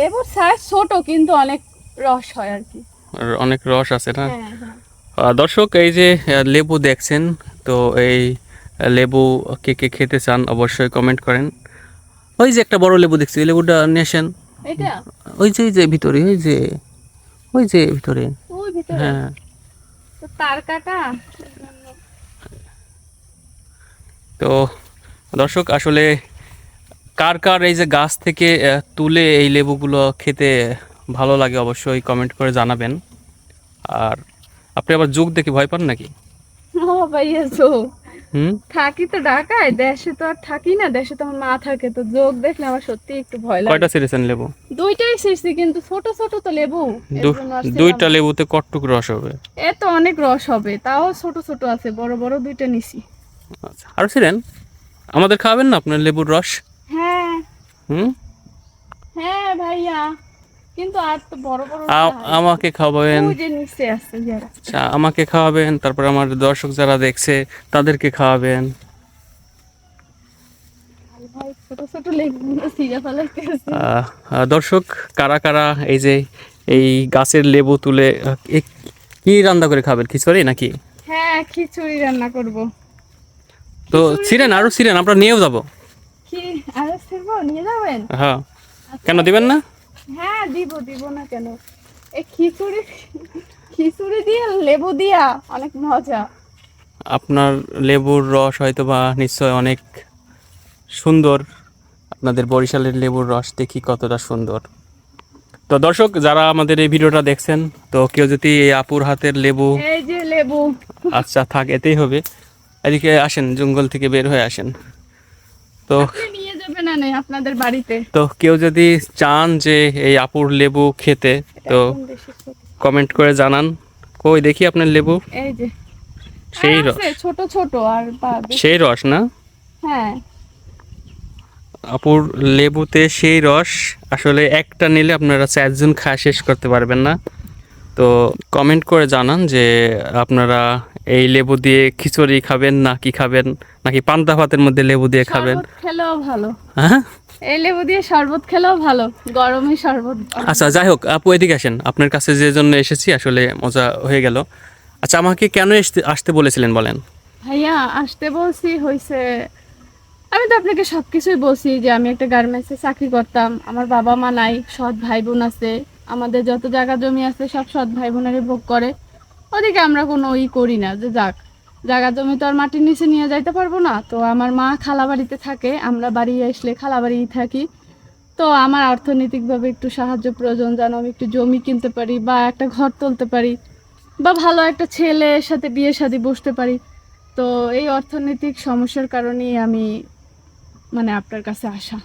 লেবুর সাইজ ছোট কিন্তু অনেক রস হয় আর কি। অনেক রস আছে না? হ্যাঁ হ্যাঁ। দর্শক এই যে লেবু দেখছেন তো এই লেবু কে কে খেতে চান অবশ্যই কমেন্ট করেন। ওই যে একটা বড় লেবু দেখছি লেবুটা নিয়ে আসেন। ওই যে ওই যে ভিতরে ওই যে ওই যে ভিতরে। হ্যাঁ। তার কাটা? তো দর্শক আসলে কার কার এই যে গাছ থেকে তুলে এই লেবুগুলো খেতে ভালো লাগে অবশ্যই কমেন্ট করে জানাবেন। আর আপনি আবার যুগ দেখে ভয় পান নাকি? ভাইয়া যোগ। থাকি তো ঢাকায় দেশে তো আর থাকি না দেশে তো আমার মা থাকে তো যোগ দেখলে আমার সত্যি একটু ভয় লাগে। কয়টা ছিঁড়েছেন লেবু? দুইটাই শেষছি কিন্তু ছোট ছোট তো লেবু। দুইটা লেবুতে কটটুক রস হবে? এ তো অনেক রস হবে তাও ছোট ছোট আছে বড় বড় দুইটা নিছি। আচ্ছা আর ছিলেন আমাদের খাবেন না আপনার লেবুর রস? হুম? হ্যাঁ ভাইয়া কিন্তু আর তো বড় বড়। আমাকে খাওয়াবেন। আচ্ছা, আমাকে খাওয়াবেন তারপর আমার দর্শক যারা দেখছে তাদেরকে খাওয়াবেন। দর্শক কারা কারা এই যে এই গাছের লেবু তুলে কি রান্না করে খাবেন? খিচুড়ি নাকি? হ্যাঁ খিচুড়ি রান্না করব। তো ছিলেন আরও ছিলেন আমরা নিয়েও যাব। আরে ছিড়বো নিয়ে যাবেন? হ্যাঁ। কেন দিবেন না? হ্যাঁ দিব দিব না কেন? এই খিচুড়ি খিচুড়ি দিয়ে লেবু দিয়া অনেক মজা। আপনার লেবুর রস হয়তো বা নিশ্চয় অনেক সুন্দর। আপনাদের বরিশালের লেবুর রস দেখি কতটা সুন্দর। তো দর্শক যারা আমাদের এই ভিডিওটা দেখছেন তো কেউ যদি এই আপুর হাতের লেবু এই যে লেবু। আচ্ছা থাক এতেই হবে। এদিকে আসেন জঙ্গল থেকে বের হয়ে আসেন। তো যাবেন না নেই আপনাদের বাড়িতে? তো কেউ যদি চান যে এই আপুর লেবু খেতে তো। কমেন্ট করে জানান। কই দেখি আপনার লেবু? এই যে। সেই আর রস। ছোট ছোট আর সেই রস না? হ্যাঁ। আপুর লেবুতে সেই রস আসলে একটা নিলে আপনারা চারজন খাওয়া শেষ করতে পারবেন না। তো কমেন্ট করে জানান যে আপনারা এই লেবু দিয়ে খিচুড়ি খাবেন না কি খাবেন? নাকি পান্তা ভাতের মধ্যে লেবু দিয়ে খাবেন? খেলেও ভালো। হ্যাঁ? এই লেবু দিয়ে শরবত খেলেও ভালো গরমে শরবত আচ্ছা যাই হোক আপু এদিকে আসেন। আপনার কাছে যে জন্য এসেছি আসলে মজা হয়ে গেল। আচ্ছা আমাকে কেন আসতে আসতে বলেছিলেন বলেন? ভাইয়া আসতে বলছি হয়েছে আমি তো আপনাকে সব কিছুই বলছি যে আমি একটা গার্মেন্টসে চাকরি করতাম আমার বাবা মা নাই সৎ ভাই বোন আছে আমাদের যত জায়গা জমি আছে সব সৎ ভাই বোনেরই ভোগ করে। ওদিকে আমরা কোনো ই করি না, যে যাক। জায়গা জমি তো আর মাটির নিচে নিয়ে যাইতে পারব না। তো আমার মা খালা বাড়িতে থাকে, আমরা বাড়ি আসলে খালা বাড়িই থাকি। তো আমার অর্থনৈতিকভাবে একটু সাহায্য প্রয়োজন, যেন আমি একটু জমি কিনতে পারি বা একটা ঘর তুলতে পারি বা ভালো একটা ছেলের সাথে বিয়ে শাদী বসতে পারি। তো এই অর্থনৈতিক সমস্যার কারণেই আমি মানে আপনার কাছে আসা।